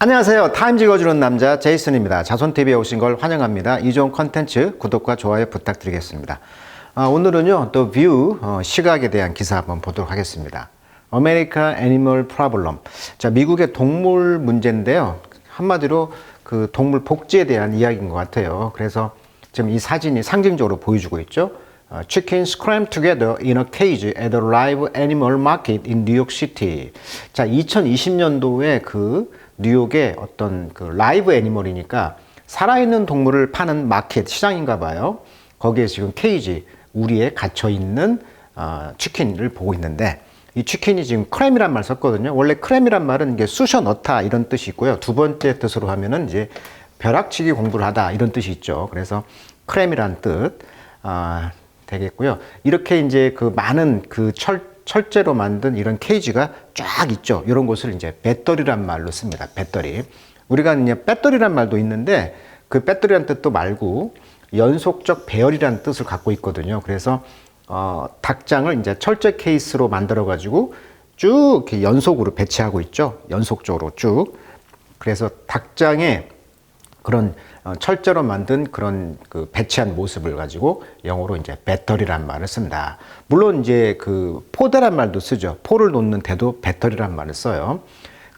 안녕하세요. 타임즈 읽어주는 남자 제이슨입니다. 자손TV에 오신 걸 환영합니다. 이 좋은 컨텐츠 구독과 좋아요 부탁드리겠습니다. 아, 오늘은요, 또 뷰, 어, 시각에 대한 기사 한번 보도록 하겠습니다. America Animal Problem. 자, 미국의 동물 문제인데요. 한마디로 그 동물 복지에 대한 이야기인 것 같아요. 그래서 지금 이 사진이 상징적으로 보여주고 있죠. 어, Chickens crammed together in a cage at a live animal market in New York City. 자, 2020년도에 그 뉴욕의 어떤 그 라이브 애니멀이니까 살아있는 동물을 파는 마켓 시장인가 봐요. 거기에 지금 케이지 우리에 갇혀 있는 어, 치킨을 보고 있는데 이 치킨이 지금 크렘이란 말 썼거든요. 원래 크렘이란 말은 이게 쑤셔 넣다 이런 뜻이 있고요. 두 번째 뜻으로 하면은 이제 벼락치기 공부를 하다 이런 뜻이 있죠. 그래서 크렘이란 뜻 아, 되겠고요. 이렇게 이제 그 많은 그 철, 철제로 만든 이런 케이지가 쫙 있죠. 이런 곳을 이제 배터리란 말로 씁니다. 배터리. 우리가 이제 배터리란 말도 있는데 그 배터리란 뜻도 말고 연속적 배열이라는 뜻을 갖고 있거든요. 그래서 어, 닭장을 이제 철제 케이스로 만들어 가지고 쭉 이렇게 연속으로 배치하고 있죠. 연속적으로 쭉. 그래서 닭장에 그런 어, 철제로 만든 그런 그 배치한 모습을 가지고 영어로 이제 배터리란 말을 쓴다. 물론 이제 그 포대란 말도 쓰죠. 포를 놓는 데도 배터리란 말을 써요.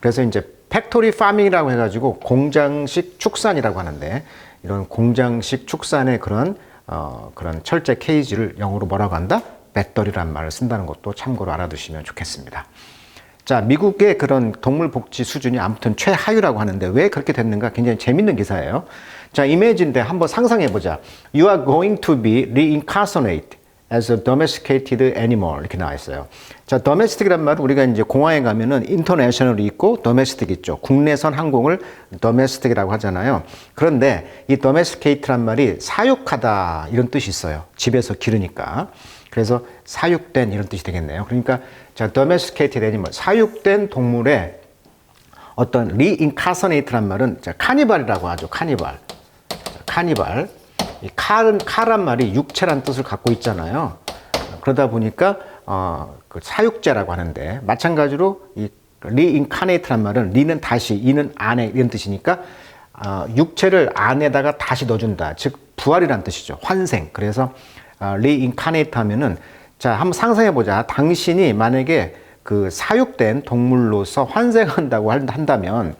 그래서 이제 팩토리 파밍이라고 해가지고 공장식 축산이라고 하는데 이런 공장식 축산의 그런 어, 그런 철제 케이지를 영어로 뭐라고 한다? 배터리란 말을 쓴다는 것도 참고로 알아두시면 좋겠습니다. 자, 미국의 그런 동물 복지 수준이 아무튼 최하위라고 하는데 왜 그렇게 됐는가 굉장히 재밌는 기사예요. 자, 이미지인데 한번 상상해 보자. You are going to be reincarnated as a domesticated animal 이렇게 나와 있어요. 자, domestic이란 말은 우리가 이제 공항에 가면은 international이 있고 domestic 있죠. 국내선 항공을 domestic이라고 하잖아요. 그런데 이 domesticated란 말이 사육하다 이런 뜻이 있어요. 집에서 기르니까. 그래서 사육된 이런 뜻이 되겠네요. 그러니까 자, domesticated animal, 사육된 동물의 어떤 reincarnate란 말은 자, 카니발이라고 하죠. 카니발. 자, 카니발. 이 칼은 칼란 말이 육체란 뜻을 갖고 있잖아요. 그러다 보니까 어, 그 사육제라고 하는데 마찬가지로 이 reincarnate란 말은 리는 다시, 이는 안에 이런 뜻이니까 어, 육체를 안에다가 다시 넣어준다. 즉 부활이란 뜻이죠. 환생. 그래서 어, reincarnate 하면은 자 한번 상상해 보자. 당신이 만약에 그 사육된 동물로서 환생한다고 한다면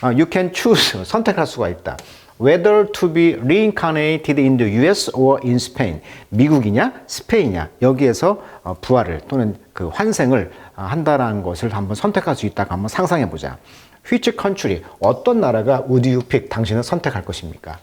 어, you can choose 선택할 수가 있다. whether to be reincarnated in the US or in Spain. 미국이냐, 스페인이냐, 여기에서 어, 부활을 또는 그 환생을 어, 한다라는 것을 한번 선택할 수 있다고 한번 상상해 보자. Which country, 어떤 나라가 would you pick? 당신은 선택할 것입니까?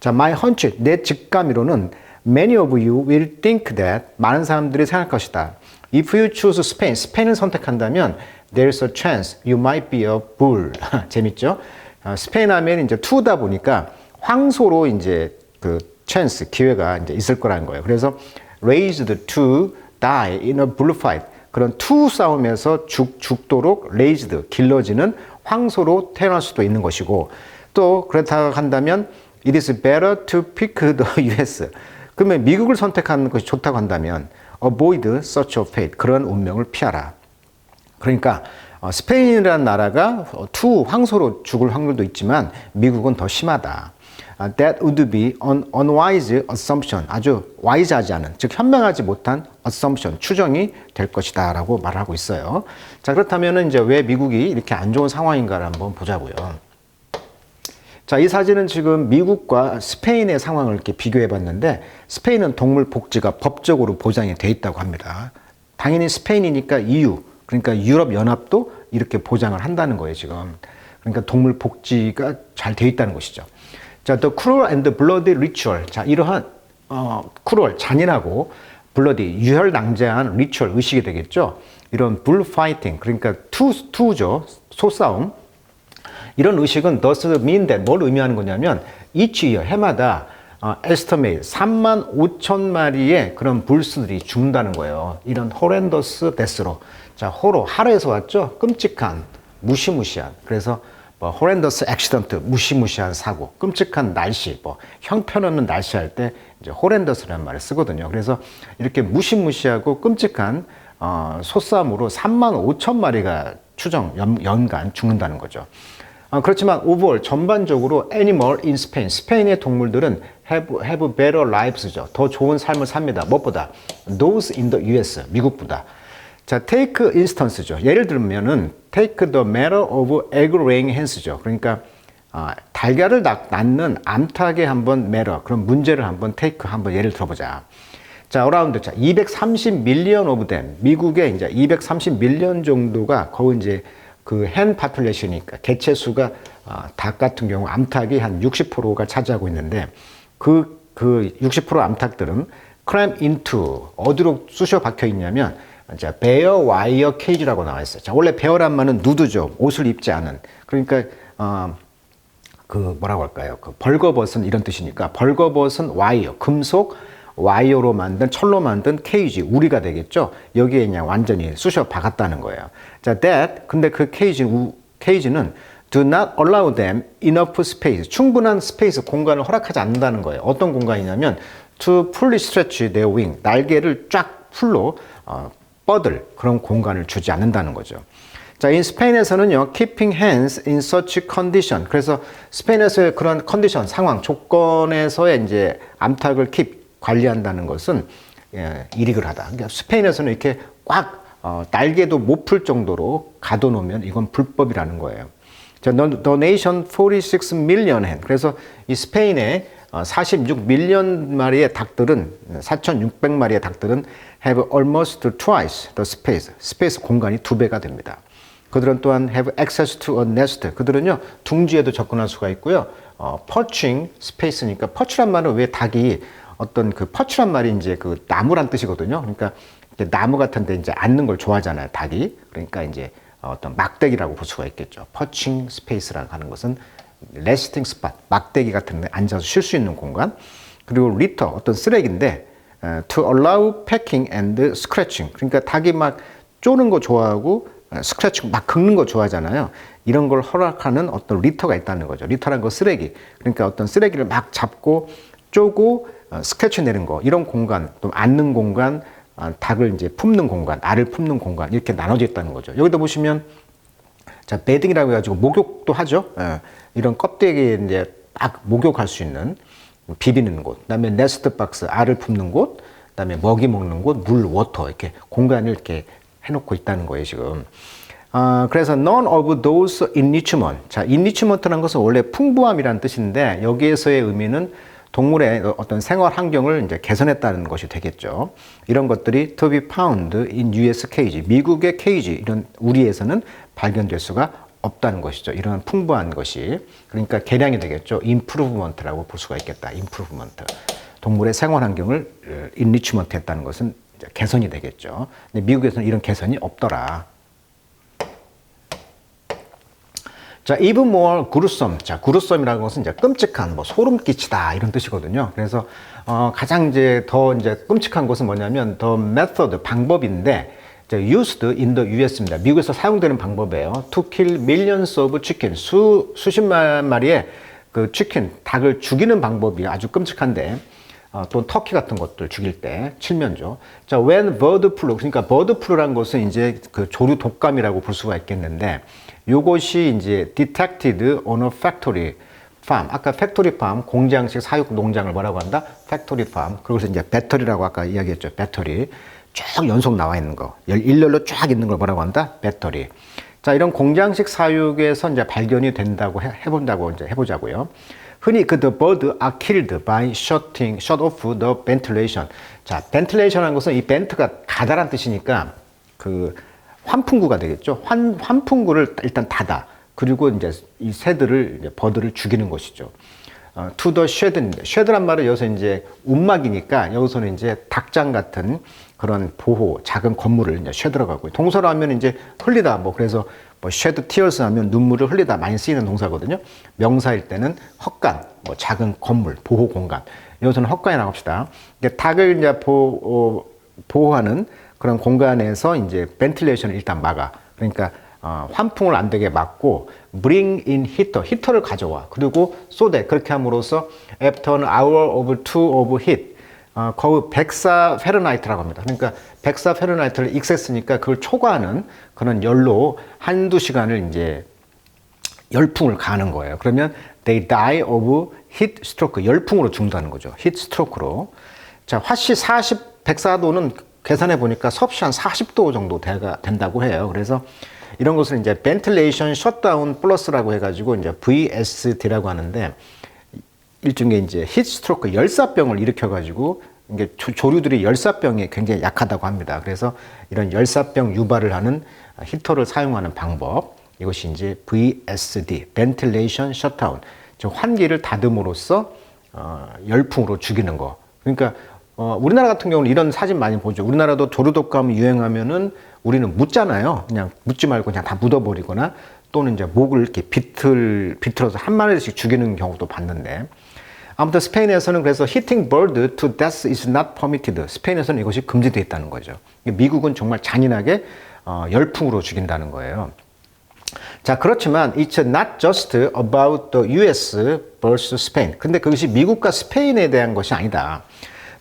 자, my hunch, 내 직감이로는 many of you will think that 많은 사람들이 생각할 것이다. If you choose Spain, 스페인을 선택한다면 there's a chance you might be a bull. 재밌죠? 어, 스페인 하면 이제 투다 보니까 황소로 이제 그 chance 기회가 이제 있을 거라는 거예요. 그래서 raised to die in a bull fight. 그런 투 싸움에서 죽 죽도록 raised 길러지는 황소로 태어날 수도 있는 것이고 또 그렇다 한다면 it is better to pick the US. 그러면 미국을 선택하는 것이 좋다고 한다면 avoid such a fate. 그런 운명을 피하라. 그러니까 어, 스페인이라는 나라가 투 황소로 죽을 확률도 있지만 미국은 더 심하다. 아, that would be an unwise assumption. 아주 와이즈하지 않은, 즉 현명하지 못한 assumption, 추정이 될 것이다라고 말하고 있어요. 자 그렇다면 이제 왜 미국이 이렇게 안 좋은 상황인가를 한번 보자고요. 자, 이 사진은 지금 미국과 스페인의 상황을 이렇게 비교해 봤는데 스페인은 동물 복지가 법적으로 보장이 돼 있다고 합니다. 당연히 스페인이니까 EU, 그러니까 유럽 연합도 이렇게 보장을 한다는 거예요, 지금. 그러니까 동물 복지가 잘 돼 있다는 것이죠. 자, The Cruel and Bloody Ritual. 자, 이러한 어, cruel, 잔인하고 bloody, 유혈낭자한 리추얼, 의식이 되겠죠. 이런 bullfighting, 그러니까 투, 투죠. 소싸움. 이런 의식은 does mean that 뭘 의미하는 거냐면 each year 해마다 어, estimate 3만 5천 마리의 그런 불스들이 죽는다는 거예요. 이런 horrendous death로. 자, 호로 하루에서 왔죠. 끔찍한 무시무시한. 그래서 뭐 horrendous accident 무시무시한 사고, 끔찍한 날씨, 뭐 형편없는 날씨 할 때 이제 horrendous라는 말을 쓰거든요. 그래서 이렇게 무시무시하고 끔찍한 어, 소싸움으로 3만 5천 마리가 추정 연, 연간 죽는다는 거죠. 어, 그렇지만 overall 전반적으로 animal in Spain, 스페인의 동물들은 have, have better lives죠. 더 좋은 삶을 삽니다. 무엇보다 those in the US, 미국보다. 자, take instance죠. 예를 들면은 take the matter of egg laying hens죠. 그러니까 아, 달걀을 낳, 낳는 암탉의 한번 matter, 그런 문제를 한번 take 한번 예를 들어보자. 자, 어라운드 자, 230 밀리언 오브 댐. 미국의 이제 230 밀리언 정도가 거의 이제 그헨 파퓰레이션이니까 개체 수가 아, 닭 같은 경우 암탉이 한 60%가 차지하고 있는데 그그 60% 암탉들은 cram into 어디로 쑤셔 박혀 있냐면 자, 베어 와이어 케이지라고 나와 있어요. 자, 원래 베어란 말은 누드죠. 옷을 입지 않은. 그러니까 어, 그 뭐라고 할까요? 그 벌거벗은 이런 뜻이니까 벌거벗은 와이어, 금속 와이어로 만든 철로 만든 케이지 우리가 되겠죠. 여기에 그냥 완전히 쑤셔 박았다는 거예요. 자, that 근데 그 우, 케이지는 do not allow them enough space 충분한 스페이스 공간을 허락하지 않는다는 거예요. 어떤 공간이냐면 to fully stretch their wing 날개를 쫙 풀로 어, 뻗을 그런 공간을 주지 않는다는 거죠. 자, 인 스페인에서는요, keeping hands in such condition. 그래서 스페인에서의 그런 컨디션, 상황, 조건에서의 이제 암탉을 keep, 관리한다는 것은 예, 일익을 하다. 그러니까 스페인에서는 이렇게 꽉 어, 날개도 못 풀 정도로 가둬놓으면 이건 불법이라는 거예요. 자, the nation 46 million hen. 그래서 이 스페인의 46 밀리언 마리의 닭들은 4,600마리의 닭들은 have almost twice the space. 스페이스 공간이 두 배가 됩니다. 그들은 또한 have access to a nest. 그들은요 둥지에도 접근할 수가 있고요. 어, perching 스페이스니까 퍼치란 말은 왜 닭이 어떤 그 퍼치란 말이 이제 그 나무란 뜻이거든요. 그러니까 나무 같은 데 이제 앉는 걸 좋아하잖아요. 닭이. 그러니까 이제 어떤 막대기라고 볼 수가 있겠죠. 퍼칭 스페이스라고 하는 것은 레스팅 스팟, 막대기 같은 데 앉아서 쉴 수 있는 공간. 그리고 리터, 어떤 쓰레기인데 to allow packing and scratching. 그러니까 닭이 막 쪼는 거 좋아하고 스크래칭 막 긁는 거 좋아하잖아요. 이런 걸 허락하는 어떤 리터가 있다는 거죠. 리터란 거 쓰레기. 그러니까 어떤 쓰레기를 막 잡고 쪼고 어, 스케치 내는 거 이런 공간 또 앉는 공간 어, 닭을 이제 품는 공간 알을 품는 공간 이렇게 나눠져 있다는 거죠. 여기다 보시면 자 베딩이라고 해가지고 목욕도 하죠. 예, 이런 껍데기에 이제 딱 목욕할 수 있는 비비는 곳, 그다음에 네스트 박스 알을 품는 곳, 그다음에 먹이 먹는 곳, 물, 워터 이렇게 공간을 이렇게 해놓고 있다는 거예요, 지금. 어, 그래서 none of those enrichment. 자, enrichment라는 것은 원래 풍부함이라는 뜻인데 여기에서의 의미는 동물의 어떤 생활 환경을 이제 개선했다는 것이 되겠죠. 이런 것들이 to be found in US cage. 미국의 케이지 이런 우리에서는 발견될 수가 없다는 것이죠. 이런 풍부한 것이 그러니까 개량이 되겠죠. improvement라고 볼 수가 있겠다. improvement. 동물의 생활 환경을 enrichment 했다는 것은 개선이 되겠죠. 근데 미국에서는 이런 개선이 없더라. 자, even more gruesome. 자, gruesome이라는 것은 이제 끔찍한, 뭐 소름 끼치다 이런 뜻이거든요. 그래서 어, 가장 이제 더 이제 끔찍한 것은 뭐냐면 the method 방법인데 이제 used in the US입니다. 미국에서 사용되는 방법이에요. To kill millions of chicken 수 수십만 마리의 그 치킨 닭을 죽이는 방법이 아주 끔찍한데 어, 또 터키 같은 것들 죽일 때 칠면조. 자, when bird flu 그러니까 bird flu란 것은 이제 그 조류 독감이라고 볼 수가 있겠는데 요것이 이제 detected on a factory farm. 아까 팩토리 팜 공장식 사육 농장을 뭐라고 한다? 팩토리 팜. 그리고서 이제 배터리라고 아까 이야기했죠. 배터리. 쭉 연속 나와 있는 거. 일렬로 쫙 있는 걸 뭐라고 한다? 배터리. 자, 이런 공장식 사육에서 이제 발견이 된다고 해, 해본다고 이제 해보자고요. 흔히 그 the bird are killed by shutting, shut off the ventilation. 자, ventilation이라는 것은 이 벤트가 가다란 뜻이니까 그 환풍구가 되겠죠. 환, 환풍구를 일단 닫아. 그리고 이제 이 새들을, 이제 버드를 죽이는 것이죠. 어, to the shed인데, shed란 말은 여기서 이제 움막이니까 여기서는 이제 닭장 같은 그런 보호, 작은 건물을 이제 shed라고 하고, 동사로 하면 이제 흘리다, 뭐 그래서 뭐 shed tears 하면 눈물을 흘리다 많이 쓰이는 동사거든요. 명사일 때는 헛간, 뭐 작은 건물, 보호 공간. 여기서는 헛간이라고 합시다. 닭을 이제 보, 어, 보호하는 그런 공간에서 이제 벤틸레이션을 일단 막아. 그러니까 어, 환풍을 안 되게 막고 bring in heater, 히터를 가져와. 그리고 쏟아. 그렇게 함으로써 after an hour of two of heat 어, 거의 104 페르나이트라고 합니다. 그러니까 104 페르나이트를 익셌으니까 그걸 초과하는 그런 열로 한두 시간을 이제 열풍을 가는 거예요. 그러면 they die of heat stroke 열풍으로 죽는다는 거죠. heat stroke로. 자, 화씨 40, 104도는 계산해 보니까 섭씨 한 40도 정도 돼가, 된다고 해요. 그래서 이런 것을 이제 ventilation shutdown 플러스라고 해가지고 이제 VSD라고 하는데 일종의 이제 히트 스트로크 열사병을 일으켜가지고 이게 조, 류들이 열사병에 굉장히 약하다고 합니다. 그래서 이런 열사병 유발을 하는 히터를 사용하는 방법 이것이 이제 VSD (Ventilation Shutdown) 환기를 닫음으로써 어, 열풍으로 죽이는 거. 그러니까 어, 우리나라 같은 경우는 이런 사진 많이 보죠. 우리나라도 조류독감 유행하면은 우리는 묻잖아요. 그냥 묻지 말고 그냥 다 묻어버리거나 또는 이제 목을 이렇게 비틀, 비틀어서 한 마리씩 죽이는 경우도 봤는데 아무튼 스페인에서는 그래서 hitting bird to death is not permitted. 스페인에서는 이것이 금지되어 있다는 거죠. 미국은 정말 잔인하게 어, 열풍으로 죽인다는 거예요. 자, 그렇지만 it's not just about the US versus Spain. 근데 그것이 미국과 스페인에 대한 것이 아니다.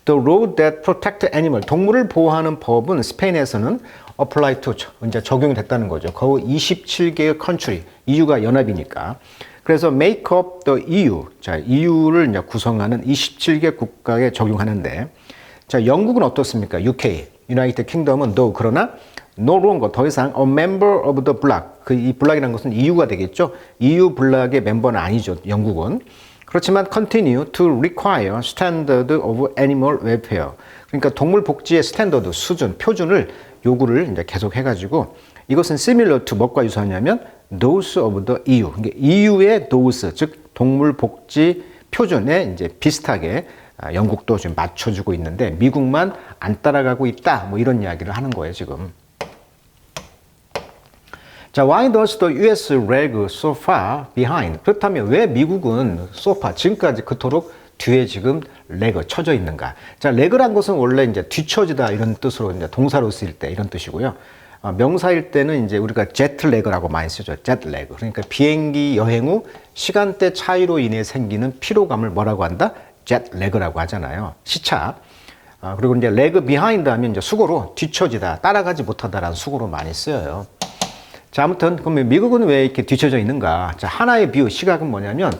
The law that protect animal, 동물을 보호하는 법은 스페인에서는 apply to, 이제 적용이 됐다는 거죠. 거의 27개의 country, EU가 연합이니까. 그래서 make up the EU, 자, EU를 이제 구성하는 27개 국가에 적용하는데, 자, 영국은 어떻습니까? UK, United Kingdom은 no, 그러나 no longer 더 이상 a member of the bloc. 그 이 블락이라는 것은 EU가 되겠죠. EU 블락의 멤버는 아니죠. 영국은. 그렇지만 continue to require standard of animal welfare. 그러니까 동물 복지의 스탠더드, 수준, 표준을 요구를 이제 계속 해가지고 이것은 similar to 뭐과 유사하냐면 those of the EU. 그러니까 EU의 those, 즉 동물 복지 표준에 이제 비슷하게 아, 영국도 지금 맞춰주고 있는데 미국만 안 따라가고 있다. 뭐 이런 이야기를 하는 거예요, 지금. 자, why does the US lag so far behind? 그렇다면 왜 미국은 so far 지금까지 그토록 뒤에 지금 렉을 쳐져 있는가? 자, 렉이란 것은 원래 이제 뒤처지다 이런 뜻으로 이제 동사로 쓰일 때 이런 뜻이고요. 어, 명사일 때는 이제 우리가 제트 렉이라고 많이 쓰죠. 제트 렉. 그러니까 비행기 여행 후 시간대 차이로 인해 생기는 피로감을 뭐라고 한다? 제트 렉이라고 하잖아요. 시차. 어, 그리고 이제 레그 비하인드 하면 이제 수고로 뒤처지다, 따라가지 못하다라는 수고로 많이 쓰여요. 자, 아무튼 그러면 미국은 왜 이렇게 뒤쳐져 있는가? 자, 하나의 비유 시각은 뭐냐면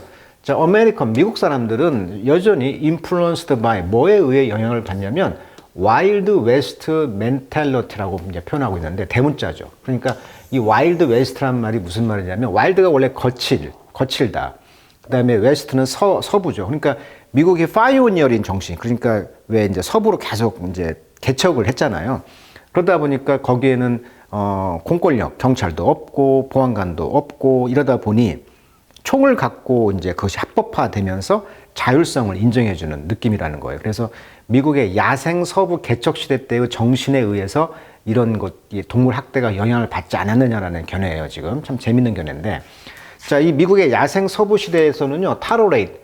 자, 아메리칸 미국 사람들은 여전히 인플루언스드 바이 뭐에 의해 영향을 받냐면 와일드 웨스트 멘탈러티라고 이제 표현하고 있는데 대문자죠. 그러니까 이 와일드 웨스트란 말이 무슨 말이냐면 와일드가 원래 거칠, 거칠다. 그다음에 웨스트는 서, 서부죠. 그러니까 미국의 파이오니어린 정신. 그러니까 왜 이제 서부로 계속 이제 개척을 했잖아요. 그러다 보니까 거기에는 어, 공권력, 경찰도 없고 보안관도 없고 이러다 보니 총을 갖고 이제 그것이 합법화되면서 자율성을 인정해주는 느낌이라는 거예요. 그래서 미국의 야생 서부 개척 시대 때의 정신에 의해서 이런 것, 동물 학대가 영향을 받지 않았느냐라는 견해예요. 지금 참 재밌는 견해인데, 자, 이 미국의 야생 서부 시대에서는요, 타로레이트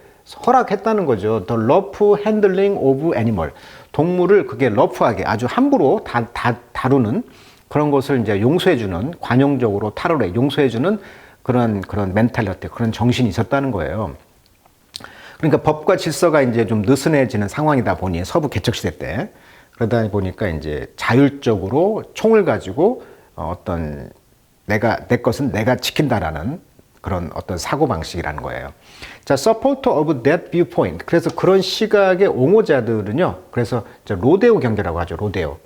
허락했다는 거죠. The rough handling of animal. 동물을 그게 러프하게 아주 함부로 다, 다, 다루는 그런 것을 이제 용서해주는 관용적으로 타로레 용서해주는 그런 그런 멘탈리티 그런 정신이 있었다는 거예요. 그러니까 법과 질서가 이제 좀 느슨해지는 상황이다 보니 서부 개척 시대 때 그러다 보니까 이제 자율적으로 총을 가지고 어떤 내가 내 것은 내가 지킨다라는 그런 어떤 사고 방식이라는 거예요. 자, supporter of that viewpoint. 그래서 그런 시각의 옹호자들은요. 그래서 로데오 경제라고 하죠. 로데오.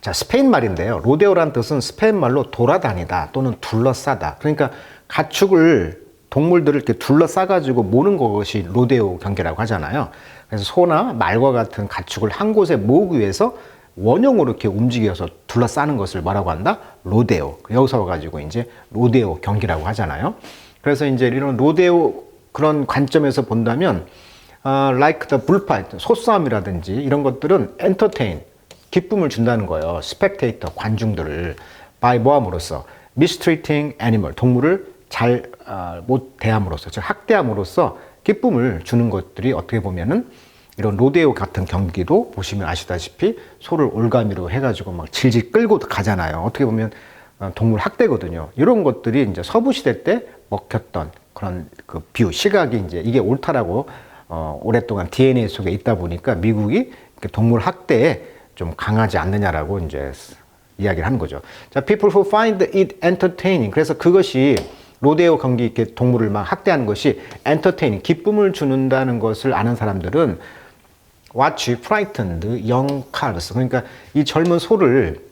자, 스페인 말인데요. 로데오란 뜻은 스페인 말로 돌아다니다 또는 둘러싸다. 그러니까 가축을 동물들을 이렇게 둘러싸가지고 모는 것이 로데오 경계라고 하잖아요. 그래서 소나 말과 같은 가축을 한 곳에 모으기 위해서 원형으로 이렇게 움직여서 둘러싸는 것을 뭐라고 한다? 로데오. 여기서 와가지고 이제 로데오 경기라고 하잖아요. 그래서 이제 이런 로데오 그런 관점에서 본다면, uh, like the bullfight, 소싸움이라든지 이런 것들은 entertain, 기쁨을 준다는 거예요. 스펙테이터, 관중들을 by 모함으로써 mistreating animal, 동물을 잘못 어, 대함으로써, 즉 학대함으로써 기쁨을 주는 것들이 어떻게 보면은 이런 로데오 같은 경기도 보시면 아시다시피 소를 올가미로 해가지고 막 질질 끌고 가잖아요. 어떻게 보면 어, 동물 학대거든요. 이런 것들이 이제 서부 시대 때 먹혔던 그런 그 뷰, 시각이 이제 이게 옳다라고 어, 오랫동안 DNA 속에 있다 보니까 미국이 동물 학대에 좀 강하지 않느냐라고 이제 이야기를 하는 거죠. 자, people who find it entertaining. 그래서 그것이 로데오 경기 이렇게 동물을 막 학대하는 것이 엔터테이닝, 기쁨을 주는다는 것을 아는 사람들은 watch frightened young calves. 그러니까 이 젊은 소를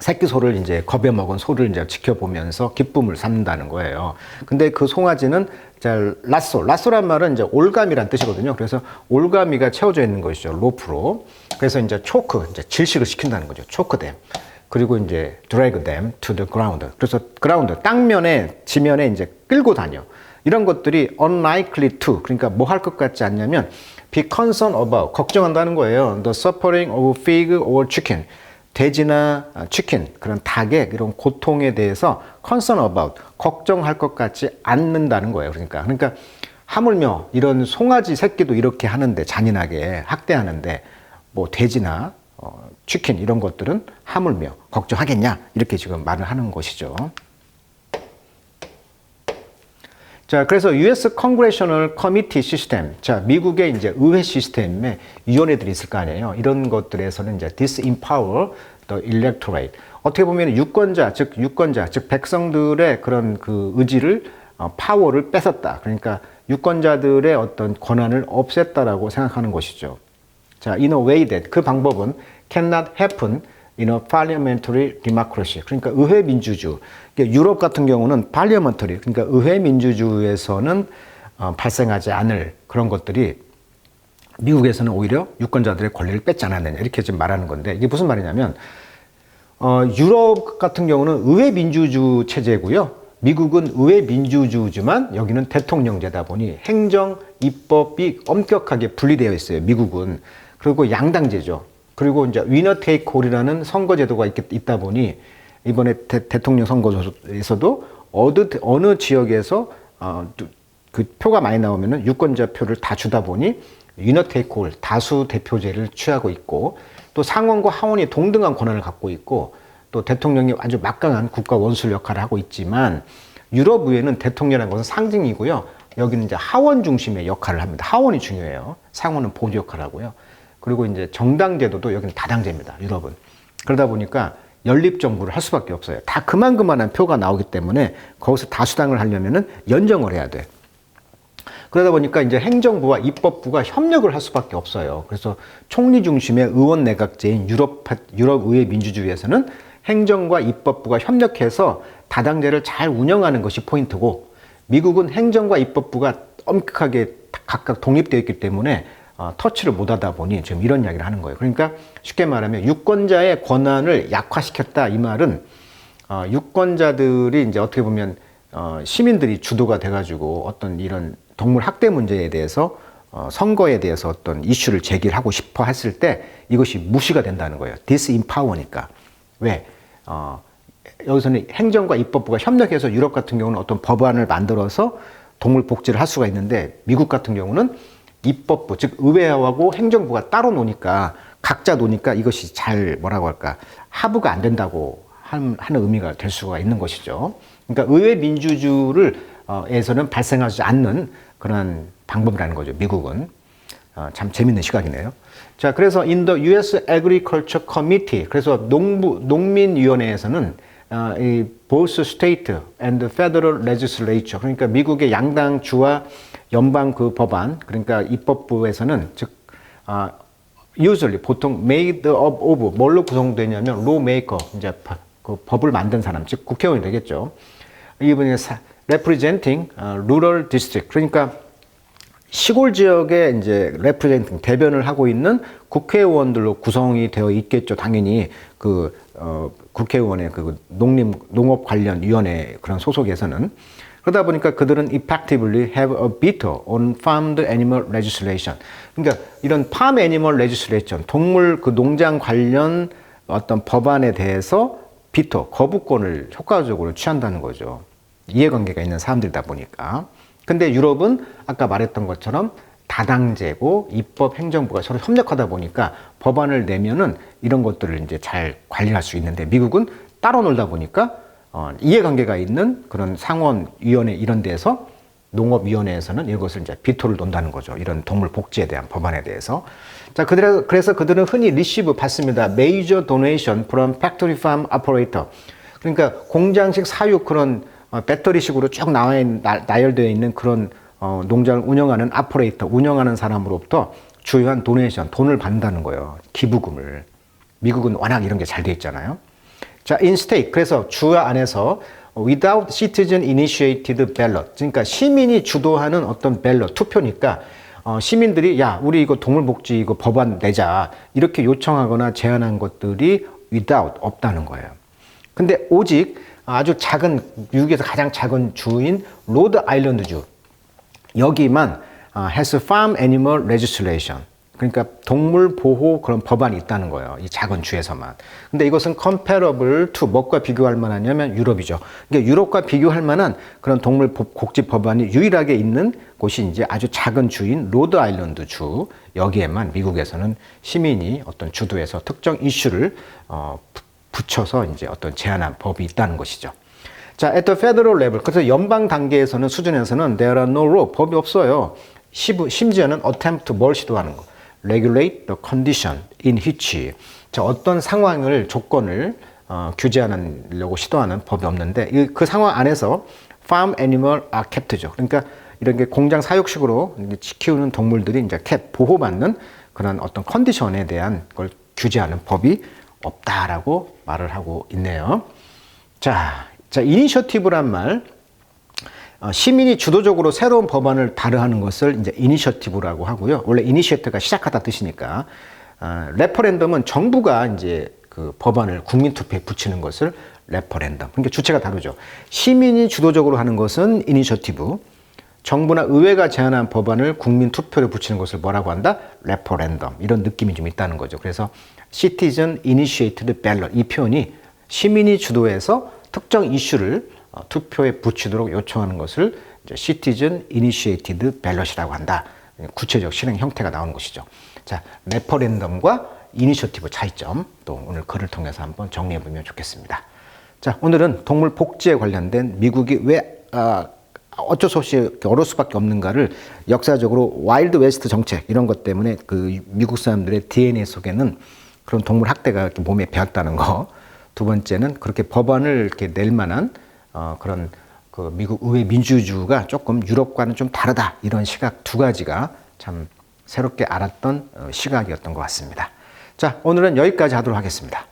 새끼 소를 이제 겁에 먹은 소를 이제 지켜보면서 기쁨을 삼는다는 거예요. 근데 그 송아지는 자, 라쏘. 라쏘란 말은 이제 올가미란 뜻이거든요. 그래서 올가미가 채워져 있는 것이죠. 로프로. 그래서 이제 초크, 이제 질식을 시킨다는 거죠. 초크댐. 그리고 이제 drag them to the. 그래서 그라운드, 땅면에, 지면에 이제 끌고 다녀. 이런 것들이 unlikely to. 그러니까 뭐 할 것 같지 않냐면 be concerned about. 걱정한다는 거예요. The suffering of pig or chicken. 돼지나 치킨 그런 닭의 이런 고통에 대해서 concern about 걱정할 것 같지 않는다는 거예요. 그러니까 그러니까 하물며 이런 송아지 새끼도 이렇게 하는데 잔인하게 학대하는데 뭐 돼지나 어, 치킨 이런 것들은 하물며 걱정하겠냐 이렇게 지금 말을 하는 것이죠. 자, 그래서 US Congressional Committee System. 자, 미국의 이제 의회 시스템에 위원회들이 있을 거 아니에요. 이런 것들에서는 이제 disempower the electorate. 어떻게 보면 유권자, 즉 유권자, 즉 백성들의 그런 그 의지를 어, 파워를 뺏었다. 그러니까 유권자들의 어떤 권한을 없앴다라고 생각하는 것이죠. 자, in a way that 그 방법은 cannot happen in a parliamentary democracy. 그러니까 의회 민주주. 유럽 같은 경우는 parliamentary. 그러니까 의회 민주주에서는 어, 발생하지 않을 그런 것들이 미국에서는 오히려 유권자들의 권리를 뺏지 않았느냐 이렇게 지금 말하는 건데 이게 무슨 말이냐면 어, 유럽 같은 경우는 의회 민주주 체제고요. 미국은 의회 민주주지만 여기는 대통령제다 보니 행정 입법이 엄격하게 분리되어 있어요. 미국은 그리고 양당제죠. 그리고 이제 위너 테이크 홀이라는 선거 제도가 있, 있다 보니 이번에 대, 통령 선거에서도 어느, 어느 지역에서 어, 그 표가 많이 나오면은 유권자 표를 다 주다 보니 위너 테이크 홀 다수 대표제를 취하고 있고 또 상원과 하원이 동등한 권한을 갖고 있고 또 대통령이 아주 막강한 국가 원수 역할을 하고 있지만 유럽 의회는 대통령이라는 것은 상징이고요. 여기는 이제 하원 중심의 역할을 합니다. 하원이 중요해요. 상원은 보조 역할을 하고요. 그리고 이제 정당 제도도 여기는 다당제입니다. 유럽은. 그러다 보니까 연립 정부를 할 수밖에 없어요. 다 그만 그만한 표가 나오기 때문에 거기서 다수당을 하려면은 연정을 해야 돼. 그러다 보니까 이제 행정부와 입법부가 협력을 할 수밖에 없어요. 그래서 총리 중심의 의원 내각제인 유럽 유럽 의회 민주주의에서는 행정과 입법부가 협력해서 다당제를 잘 운영하는 것이 포인트고 미국은 행정과 입법부가 엄격하게 각각 독립되어 있기 때문에 어, 터치를 못하다 보니 지금 이런 이야기를 하는 거예요. 그러니까 쉽게 말하면 유권자의 권한을 약화시켰다 이 말은 어, 유권자들이 이제 어떻게 보면 어, 시민들이 주도가 돼가지고 어떤 이런 동물 학대 문제에 대해서 어, 선거에 대해서 어떤 이슈를 제기하고 싶어 했을 때 이것이 무시가 된다는 거예요. 디스인파워니까. 왜? 어, 여기서는 행정과 입법부가 협력해서 유럽 같은 경우는 어떤 법안을 만들어서 동물 복지를 할 수가 있는데 미국 같은 경우는 입법부, 즉 의회하고 행정부가 따로 노니까 각자 노니까 이것이 잘 뭐라고 할까 하부가 안 된다고 하는 의미가 될 수가 있는 것이죠. 그러니까 의회 민주주를 어, 에서는 발생하지 않는 그런 방법이라는 거죠. 미국은 어, 참 재밌는 시각이네요. 자, 그래서 in the U.S. Agriculture Committee, 그래서 농부 농민위원회에서는 어, 이 both state and federal legislature, 그러니까 미국의 양당 주와 연방 그 법안, 그러니까 입법부에서는 즉 아, usually 보통 made up of 뭘로 구성되냐면 lawmaker, 이제 그 법을 만든 사람, 즉 국회의원이 되겠죠. 이분이 representing rural district, 그러니까 시골 지역에 이제 레프레젠팅 대변을 하고 있는 국회의원들로 구성이 되어 있겠죠. 당연히 그 어, 국회의원의 그 농림 농업 관련 위원회 그런 소속에서는 그러다 보니까 그들은 effectively have a veto on farmed animal legislation. 그러니까 이런 farm animal legislation 동물 그 농장 관련 어떤 법안에 대해서 비토 거부권을 효과적으로 취한다는 거죠. 이해관계가 있는 사람들이다 보니까. 근데 유럽은 아까 말했던 것처럼 다당제고 입법 행정부가 서로 협력하다 보니까 법안을 내면은 이런 것들을 이제 잘 관리할 수 있는데 미국은 따로 놀다 보니까 어, 이해관계가 있는 그런 상원위원회 이런 데서 농업위원회에서는 이것을 이제 비토를 논다는 거죠. 이런 동물 복지에 대한 법안에 대해서. 자, 그들, 그래서 그들은 흔히 리시브 받습니다. Major donation from factory farm operator. 그러니까 공장식 사육 그런 어, 배터리식으로 쭉 나와 있는, 나, 나열되어 있는 그런 어, 농장을 운영하는 아퍼레이터, 운영하는 사람으로부터 주요한 도네이션, 돈을 받는다는 거예요. 기부금을. 미국은 워낙 이런 게 잘 돼 있잖아요. 자, in state. 그래서 주 안에서 without citizen initiated ballot. 그러니까 시민이 주도하는 어떤 밸럿, 투표니까 어, 시민들이 야, 우리 이거 동물복지 이거 법안 내자. 이렇게 요청하거나 제안한 것들이 without 없다는 거예요. 근데 오직 아주 작은 미국에서 가장 작은 주인 로드 아일랜드 주 여기만 아, has farm animal legislation. 그러니까 동물 보호 그런 법안이 있다는 거예요. 이 작은 주에서만. 근데 이것은 comparable to 뭐과 비교할 만하냐면 유럽이죠. 그러니까 유럽과 비교할 만한 그런 동물 복- 복지 법안이 유일하게 있는 곳이 이제 아주 작은 주인 로드 아일랜드 주. 여기에만 미국에서는 시민이 어떤 주도에서 특정 이슈를 어, 부- 붙여서 이제 어떤 제안한 법이 있다는 것이죠. 자, at the federal level. 그래서 연방 단계에서는 수준에서는 there are no law. 법이 없어요. 심지어는 attempt 뭘 시도하는 거. Regulate the condition in which. 자, 어떤 상황을 조건을 어, 규제하려고 시도하는 법이 없는데 이- 그 상황 안에서 farm animal are kept죠. 그러니까 이런 게 공장 사육식으로 키우는 동물들이 이제 캡 보호받는 그런 어떤 컨디션에 대한 걸 규제하는 법이 없다라고 말을 하고 있네요. 자, 자 이니셔티브란 말 어, 시민이 주도적으로 새로운 법안을 발의하는 것을 이제 이니셔티브라고 하고요. 원래 이니시에이트가 시작하다 뜻이니까 어, 레퍼렌덤은 정부가 이제 그 법안을 국민 투표에 붙이는 것을 레퍼렌덤. 그러니까 주체가 다르죠. 시민이 주도적으로 하는 것은 이니셔티브. 정부나 의회가 제안한 법안을 국민 투표에 붙이는 것을 뭐라고 한다? 레퍼렌덤. 이런 느낌이 좀 있다는 거죠. 그래서 Citizen Initiated Ballot 이 표현이 시민이 주도해서 특정 이슈를 어, 투표에 붙이도록 요청하는 것을 이제 Citizen Initiated Ballot이라고 한다. 구체적 실행 형태가 나오는 것이죠. 자, 레퍼렌덤과 이니셔티브 차이점 또 오늘 글을 통해서 한번 정리해 보면 좋겠습니다. 자, 오늘은 동물 복지에 관련된 미국이 왜 아, 어쩔 수 없이 어려울 수밖에 없는가를 역사적으로 와일드 웨스트 정책 이런 것 때문에 그 미국 사람들의 DNA 속에는 그런 동물 학대가 몸에 배었다는 거. 두 번째는 그렇게 법안을 이렇게 낼 만한 어, 그런 그 미국 의회 민주주의가 조금 유럽과는 좀 다르다 이런 시각 두 가지가 참 새롭게 알았던 어, 시각이었던 것 같습니다. 자, 오늘은 여기까지 하도록 하겠습니다.